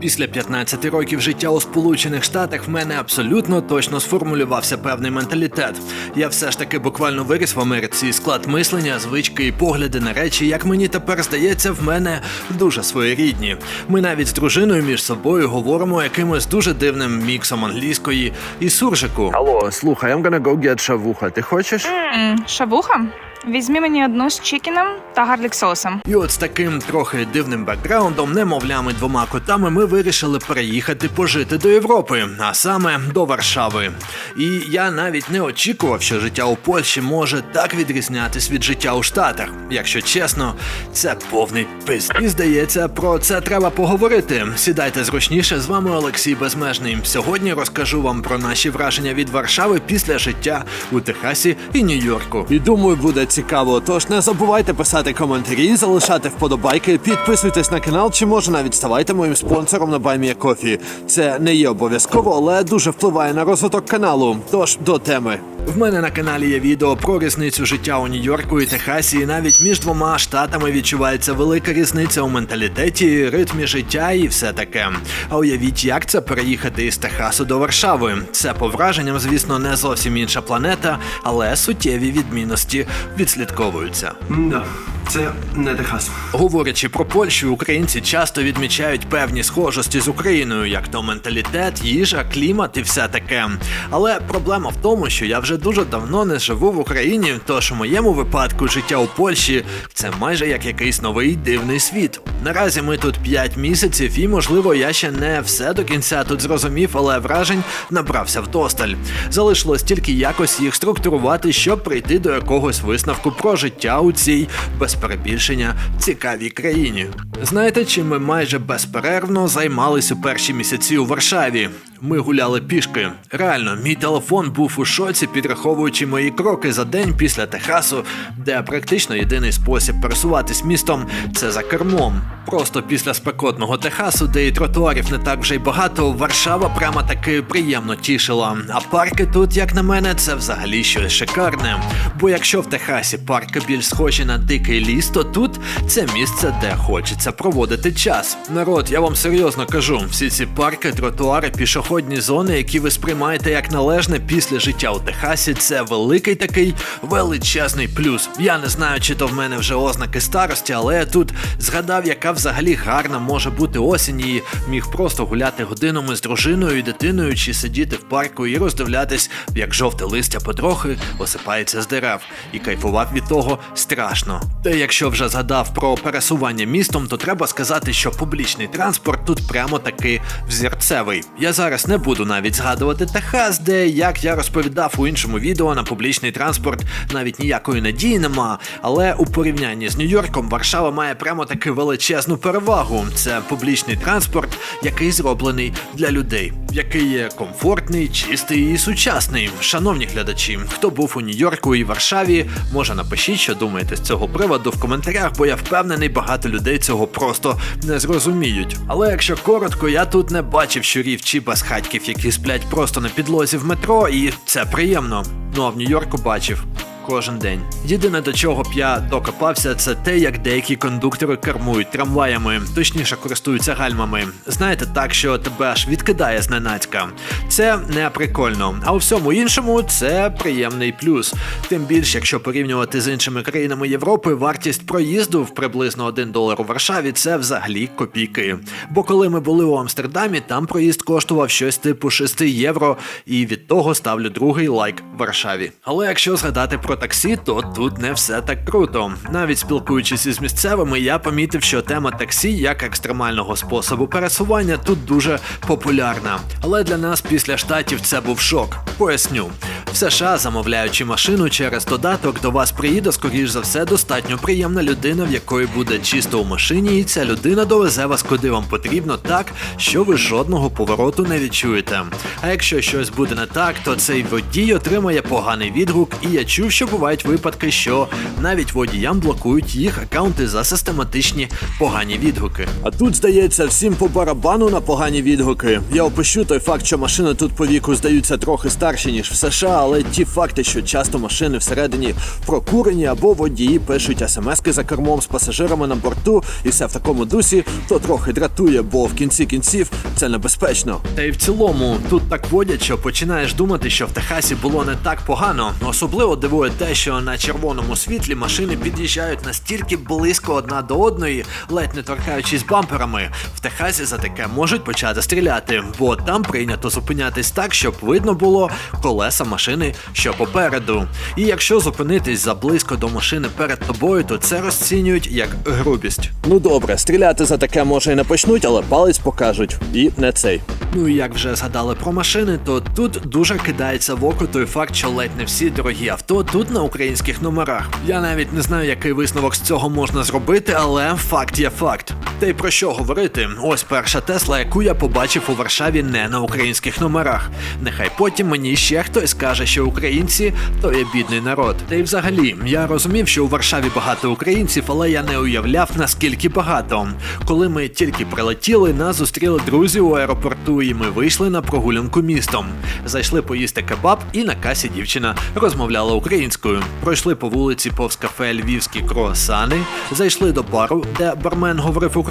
Після 15 років життя у Сполучених Штатах в мене абсолютно точно сформулювався певний менталітет. Я все ж таки буквально виріс в Америці, і склад мислення, звички і погляди на речі, як мені тепер здається, в мене дуже своєрідні. Ми навіть з дружиною між собою говоримо якимось дуже дивним міксом англійської і суржику. Алло, слухай, I'm gonna go get шавуха. Ти хочеш? М, Шавуха? Візьмі мені одну з чікіном та гарлік соусом. І от з таким трохи дивним бекграундом, немовлями двома котами, ми вирішили переїхати пожити до Європи, а саме до Варшави. І я навіть не очікував, що життя у Польщі може так відрізнятись від життя у Штатах. Якщо чесно, це повний пиз. І здається, про це треба поговорити. Сідайте зручніше. З вами Олексій Безмежний. Сьогодні розкажу вам про наші враження від Варшави після життя у Техасі і Нью-Йорку. І думаю, буде цікаво. Тож не забувайте писати коментарі, залишати вподобайки, підписуйтесь на канал, чи може навіть ставайте моїм спонсором на Кофі. Це не є обов'язково, але дуже впливає на розвиток каналу. Тож до теми. В мене на каналі є відео про різницю життя у Нью-Йорку і Техасі, і навіть між двома штатами відчувається велика різниця у менталітеті, ритмі життя і все таке. А уявіть, як це переїхати із Техасу до Варшави. Це по враженням, звісно, не зовсім інша планета, але суттєві відмінності відслідковуються. Да, це не Техас. Говорячи про Польщу, українці часто відмічають певні схожості з Україною, як то менталітет, їжа, клімат і все таке. Але проблема в тому, що я вже дуже давно не живу в Україні, тож у моєму випадку життя у Польщі це майже як якийсь новий дивний світ. Наразі ми тут 5 місяців, і можливо я ще не все до кінця тут зрозумів, але вражень набрався вдосталь. Залишилось тільки якось їх структурувати, щоб прийти до якогось висновку про життя у цій без перебільшення цікавій країні. Знаєте, чим ми майже безперервно займались у перші місяці у Варшаві? Ми гуляли пішки. Реально, мій телефон був у шоці, підраховуючи мої кроки за день після Техасу, де практично єдиний спосіб пересуватись містом це за кермом. Просто після спекотного Техасу, де і тротуарів не так вже й багато, Варшава прямо таки приємно тішила. А парки тут, як на мене, це взагалі щось шикарне. Бо якщо в Техасі парки більш схожі на дикий ліс, то тут це місце, де хочеться проводити час. Народ, я вам серйозно кажу, всі ці парки, тротуари, пішохідні зони, які ви сприймаєте як належне після життя у Техасі, це великий такий величезний плюс. Я не знаю, чи то в мене вже ознаки старості, але я тут згадав, яка взагалі гарна може бути осінь, і міг просто гуляти годинами з дружиною і дитиною, чи сидіти в парку і роздивлятись, як жовте листя потрохи осипається з дерев, і кайфував від того страшно. Та якщо вже згадав про пересування містом, то треба сказати, що публічний транспорт тут прямо таки взірцевий. Я зараз не буду навіть згадувати Техас, де, як я розповідав у іншому відео, на публічний транспорт навіть ніякої надії нема. Але у порівнянні з Нью-Йорком Варшава має прямо таки величезну перевагу. Це публічний транспорт, який зроблений для людей, який є комфортний, чистий і сучасний. Шановні глядачі, хто був у Нью-Йорку і Варшаві, може напишіть, що думаєте з цього приводу в коментарях, бо я впевнений, багато людей цього просто не зрозуміють. Але якщо коротко, я тут не бачив щурів чи безхатьків, які сплять просто на підлозі в метро, і це приємно. Ну а в Нью-Йорку бачив. Кожен день. Єдине до чого б я докопався, це те, як деякі кондуктори кермують трамваями, точніше користуються гальмами. Знаєте, так що тебе аж відкидає зненацька. Це не прикольно. А у всьому іншому це приємний плюс. Тим більше, якщо порівнювати з іншими країнами Європи, вартість проїзду в приблизно 1 долар у Варшаві це взагалі копійки. Бо коли ми були у Амстердамі, там проїзд коштував щось типу 6 євро, і від того ставлю другий лайк Варшаві. Але якщо згадати про таксі, то тут не все так круто. Навіть спілкуючись із місцевими, я помітив, що тема таксі як екстремального способу пересування тут дуже популярна. Але для нас після штатів це був шок. Поясню. В США, замовляючи машину через додаток, до вас приїде, скоріш за все, достатньо приємна людина, в якої буде чисто у машині, і ця людина довезе вас куди вам потрібно так, що ви жодного повороту не відчуєте. А якщо щось буде не так, то цей водій отримає поганий відгук, і я чув, що бувають випадки, що навіть водіям блокують їх акаунти за систематичні погані відгуки. А тут здається всім по барабану на погані відгуки. Я опущу той факт, що машини тут по віку здаються трохи старші ніж в США, але ті факти, що часто машини всередині прокурені або водії пишуть смски за кермом з пасажирами на борту, і все в такому дусі, то трохи дратує, бо в кінці кінців це небезпечно. Та й в цілому тут так водять, що починаєш думати, що в Техасі було не так погано. Особливо дивує те, що на червоному світлі машини під'їжджають настільки близько одна до одної, ледь не торкаючись бамперами. В Техасі за таке можуть почати стріляти, бо там прийнято зупинятись так, щоб видно було колеса машини, що попереду. І якщо зупинитись заблизько до машини перед тобою, то це розцінюють як грубість. Ну добре, стріляти за таке може і не почнуть, але палець покажуть. І не цей. Ну і як вже згадали про машини, то тут дуже кидається в око той факт, що ледь не всі дорогі авто тут на українських номерах. Я навіть не знаю, який висновок з цього можна зробити, але факт є факт. Та й про що говорити? Ось перша Тесла, яку я побачив у Варшаві не на українських номерах. Нехай потім мені ще хтось скаже, що українці то є бідний народ. Та й взагалі, я розумів, що у Варшаві багато українців, але я не уявляв наскільки багато. Коли ми тільки прилетіли, нас зустріли друзі у аеропорту, і ми вийшли на прогулянку містом. Зайшли поїсти кебаб, і на касі дівчина розмовляла українською. Пройшли по вулиці повз кафе львівські круасани, зайшли до бару, де бармен говорив українською.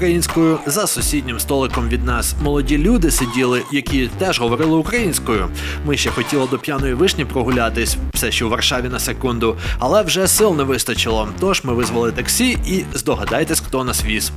За сусіднім столиком від нас молоді люди сиділи, які теж говорили українською. Ми ще хотіли до п'яної вишні прогулятись, все ще у Варшаві на секунду, але вже сил не вистачило. Тож ми визвали таксі і здогадайтесь, хто нас віз.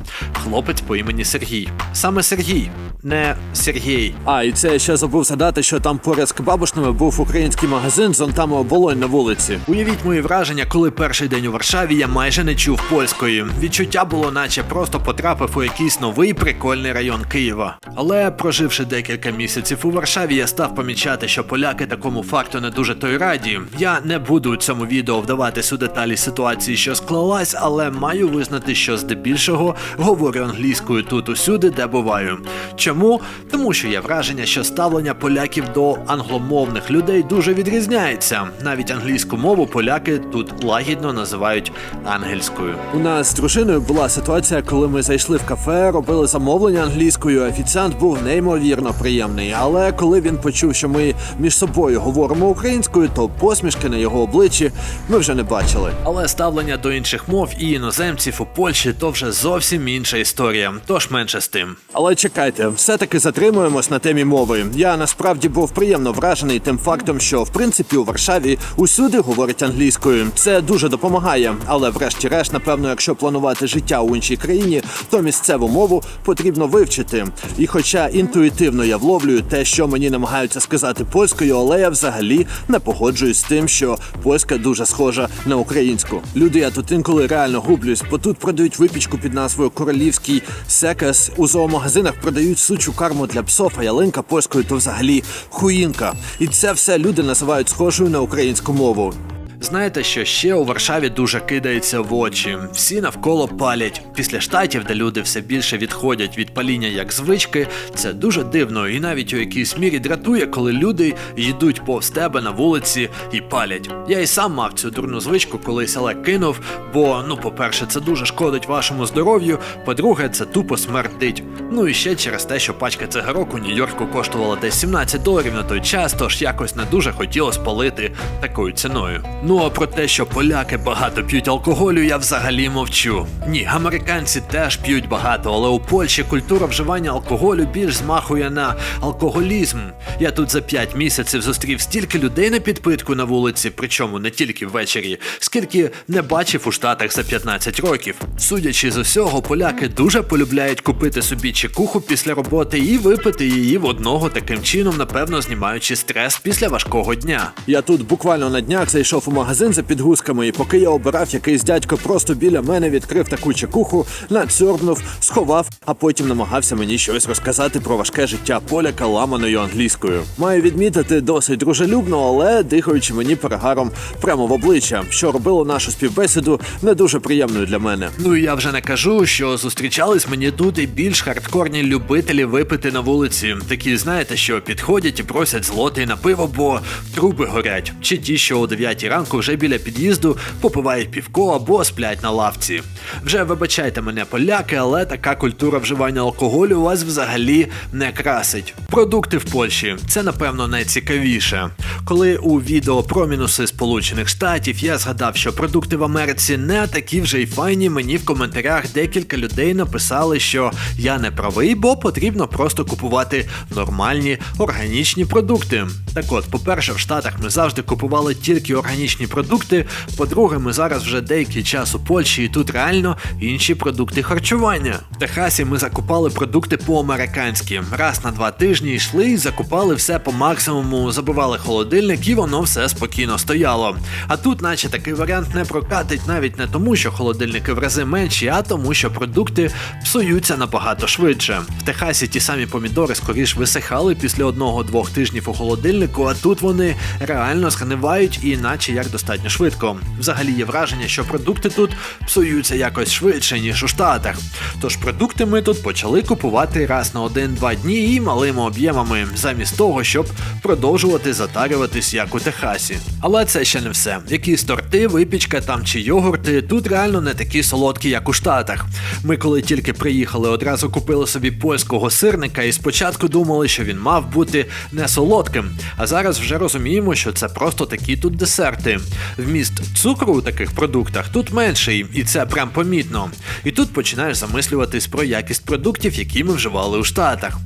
Хлопець по імені Сергій. Саме Сергій, не Сергій. А, і це я ще забув згадати, що там поряд з кебабушними був український магазин з зонтами оболонь на вулиці. Уявіть мої враження, коли перший день у Варшаві я майже не чув польської. Відчуття було, наче просто потрапив у якийсь новий прикольний район Києва. Але проживши декілька місяців у Варшаві, я став помічати, що поляки такому факту не дуже то й раді. Я не буду у цьому відео вдаватись у деталі ситуації, що склалась, але маю визнати, що здебільшого говорю англійською тут усюди, де буваю. Чому? Тому що є враження, що ставлення поляків до англомовних людей дуже відрізняється. Навіть англійську мову поляки тут лагідно називають ангельською. У нас з дружиною була ситуація, коли ми зайшли в кафе, робили замовлення англійською. Офіціант був неймовірно приємний. Але коли він почув, що ми між собою говоримо українською, то посмішки на його обличчі ми вже не бачили. Але ставлення до інших мов і іноземців у Польщі то вже зовсім інша історія. Тож менше з тим. Але чекайте, все-таки затримуємось на темі мови. Я насправді був приємно вражений тим фактом, що в принципі у Варшаві усюди говорять англійською. Це дуже допомагає. Але врешті-решт, напевно, якщо планувати життя у іншій країні, то місцеву мову потрібно вивчити. І хоча інтуїтивно я вловлюю те, що мені намагаються сказати польською, але я взагалі не погоджуюсь з тим, що польська дуже схожа на українську. Люди, я тут інколи реально гублюсь, бо тут продають випічку під назвою Королівський секас. У зоомагазинах продають сучу карму для псов, а ялинка польською то взагалі хуїнка. І це все люди називають схожою на українську мову. Знаєте, що ще у Варшаві дуже кидається в очі. Всі навколо палять. Після штатів, де люди все більше відходять від паління як звички, це дуже дивно і навіть у якійсь мірі дратує, коли люди йдуть повз тебе на вулиці і палять. Я і сам мав цю дурну звичку, колись але кинув. Бо, ну, по-перше, це дуже шкодить вашому здоров'ю. По-друге, це тупо смердить. Ну і ще через те, що пачка цигарок у Нью-Йорку коштувала десь 17 доларів на той час, тож якось не дуже хотілося палити такою ціною. Ну а про те, що поляки багато п'ють алкоголю, я взагалі мовчу. Ні, американці теж п'ють багато, але у Польщі культура вживання алкоголю більш змахує на алкоголізм. Я тут за 5 місяців зустрів стільки людей на підпитку на вулиці, причому не тільки ввечері, скільки не бачив у Штатах за 15 років. Судячи з усього, поляки дуже полюбляють купити собі чекуху після роботи і випити її в одного таким чином, напевно, знімаючи стрес після важкого дня. Я тут буквально на днях зайшов у магазин за підгузками, і поки я обирав, якийсь дядько просто біля мене відкрив таку чекуху, надсьорбнув, сховав, а потім намагався мені щось розказати про важке життя поляка ламаною англійською. Маю відмітити досить дружелюбно, але дихаючи мені перегаром прямо в обличчя, що робило нашу співбесіду не дуже приємною для мене. Ну і я вже не кажу, що зустрічались мені тут і більш хардкорні любителі випити на вулиці. Такі, знаєте, що підходять і просять злотий на пиво, бо труби горять, чи ті, що о 9 ранку ранку вже біля під'їзду попивають півко або сплять на лавці. Вже вибачайте мене, поляки, але така культура вживання алкоголю вас взагалі не красить. Продукти в Польщі це напевно найцікавіше. Коли у відео про мінуси Сполучених Штатів я згадав, що продукти в Америці не такі вже й файні, мені в коментарях декілька людей написали, що я не правий, бо потрібно просто купувати нормальні органічні продукти. Так от, по-перше, в Штатах ми завжди купували тільки органічні продукти. По-друге, ми зараз вже деякий час у Польщі, і тут реально інші продукти харчування. В Техасі ми закупали продукти по-американськи. Раз на два тижні йшли і закупали все по максимуму, забивали холодильник, і воно все спокійно стояло. А тут, наче такий варіант не прокатить навіть не тому, що холодильники в рази менші, а тому, що продукти псуються набагато швидше. В Техасі ті самі помідори скоріш висихали після одного-двох тижнів у холодильнику, а тут вони реально згнивають і наче як достатньо швидко. Взагалі є враження, що продукти тут псуються якось швидше, ніж у Штатах. Тож продукти ми тут почали купувати раз на один-два дні і малими об'ємами, замість того, щоб продовжувати затарюватись як у Техасі. Але це ще не все. Якісь торти, випічка там чи йогурти тут реально не такі солодкі, як у Штатах. Ми коли тільки приїхали, одразу купили собі польського сирника і спочатку думали, що він мав бути не солодким. А зараз вже розуміємо, що це просто такі тут десерти. Вміст цукру у таких продуктах тут менший, і це прям помітно. І тут починаєш замислюватись про якість продуктів, які ми вживали у Штатах.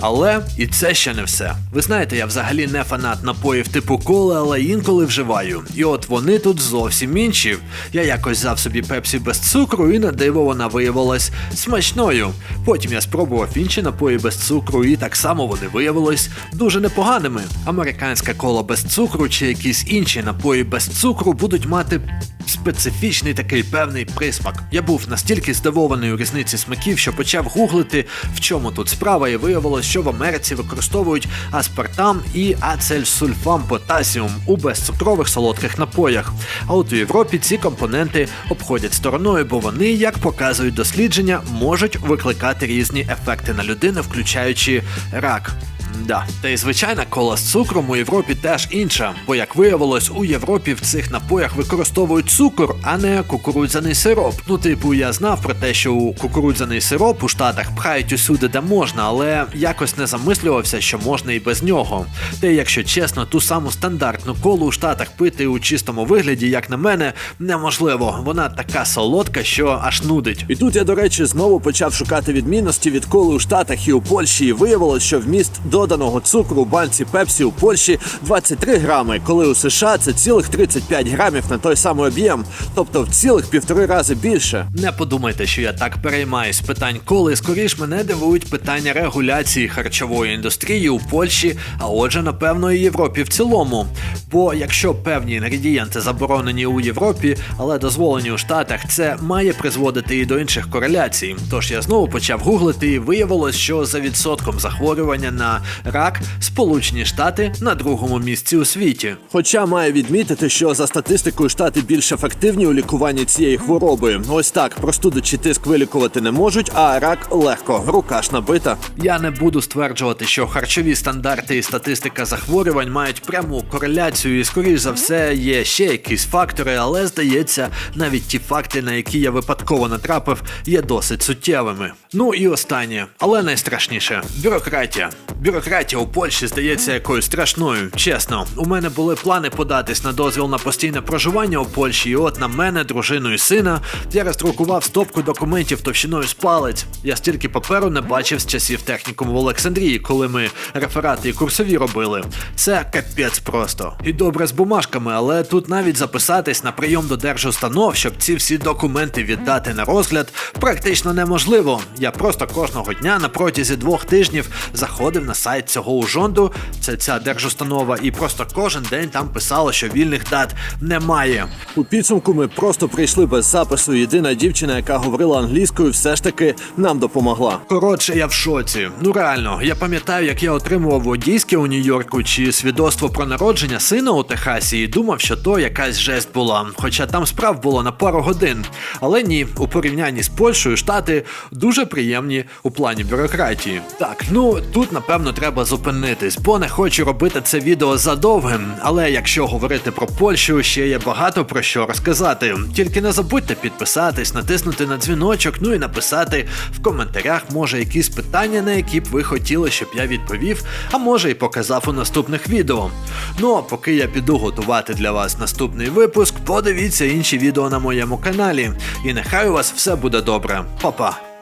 Але і це ще не все. Ви знаєте, я взагалі не фанат напоїв типу коли, але інколи вживаю. І от вони тут зовсім інші. Я якось взяв собі пепсі без цукру, і на диво вона виявилась смачною. Потім я спробував інші напої без цукру, і так само вони виявились дуже непоганими. Американська кола без цукру чи якісь інші напої без цукру будуть мати специфічний такий певний присмак. Я був настільки здивований у різниці смаків, що почав гуглити, в чому тут справа, і виявилось, що в Америці використовують аспартам і ацельсульфам потасіум у безцукрових солодких напоях. А от у Європі ці компоненти обходять стороною, бо вони, як показують дослідження, можуть викликати різні ефекти на людину, включаючи рак. Да, та й звичайна кола з цукром у Європі теж інша, бо як виявилось, у Європі в цих напоях використовують цукор, а не кукурудзяний сироп. Ну, типу, я знав про те, що у кукурудзяний сироп у Штатах пхають усюди, де можна, але якось не замислювався, що можна і без нього. Та якщо чесно, ту саму стандартну колу у Штатах пити у чистому вигляді, як на мене, неможливо. Вона така солодка, що аж нудить. І тут я, до речі, знову почав шукати відмінності від коли у Штатах і у Польщі, і виявилось, що вміст доданого цукру у банці Пепсі у Польщі 23 грами, коли у США це цілих 35 грамів на той самий об'єм, тобто в цілих півтори рази більше. Не подумайте, що я так переймаюсь питань коли. Скоріш мене дивують питання регуляції харчової індустрії у Польщі, а отже, напевно, і Європі в цілому. Бо якщо певні інгредієнти заборонені у Європі, але дозволені у Штатах, це має призводити і до інших кореляцій. Тож я знову почав гуглити, і виявилось, що за відсотком захворювання на рак Сполучені Штати на другому місці у світі. Хоча маю відмітити, що за статистикою штати більш ефективні у лікуванні цієї хвороби. Ось так, простуду чи тиск вилікувати не можуть, а рак легко, рука ж набита. Я не буду стверджувати, що харчові стандарти і статистика захворювань мають пряму кореляцію, і скоріш за все є ще якісь фактори, але здається, навіть ті факти, на які я випадково натрапив, є досить суттєвими. Ну і останнє, але найстрашніше бюрократія. Бюрократія у Польщі здається якоюсь страшною. Чесно, у мене були плани податись на дозвіл на постійне проживання у Польщі, і от на мене, дружину і сина, я роздрукував стопку документів товщиною з палець. Я стільки паперу не бачив з часів технікуму в Олександрії, коли ми реферати і курсові робили. Це капець просто. І добре з бумажками, але тут навіть записатись на прийом до держустанов, щоб ці всі документи віддати на розгляд, практично неможливо. Я просто кожного дня на протязі двох тижнів заходив на сайт цього ужонду, це ця держустанова, і просто кожен день там писало, що вільних дат немає. У підсумку ми просто прийшли без запису. Єдина дівчина, яка говорила англійською, все ж таки нам допомогла. Коротше, я в шоці. Ну реально, я пам'ятаю, як я отримував водійське у Нью-Йорку чи свідоцтво про народження сина у Техасі, і думав, що то якась жесть була. Хоча там справ було на пару годин. Але ні, у порівнянні з Польщею штати дуже приємні у плані бюрократії. Так, ну тут напевно треба зупинитись, бо не хочу робити це відео задовгим. Але якщо говорити про Польщу, ще є багато про що розказати. Тільки не забудьте підписатись, натиснути на дзвіночок, ну і написати в коментарях, може, якісь питання, на які б ви хотіли, щоб я відповів, а може і показав у наступних відео. Ну а поки я піду готувати для вас наступний випуск, подивіться інші відео на моєму каналі. І нехай у вас все буде добре. Па-па!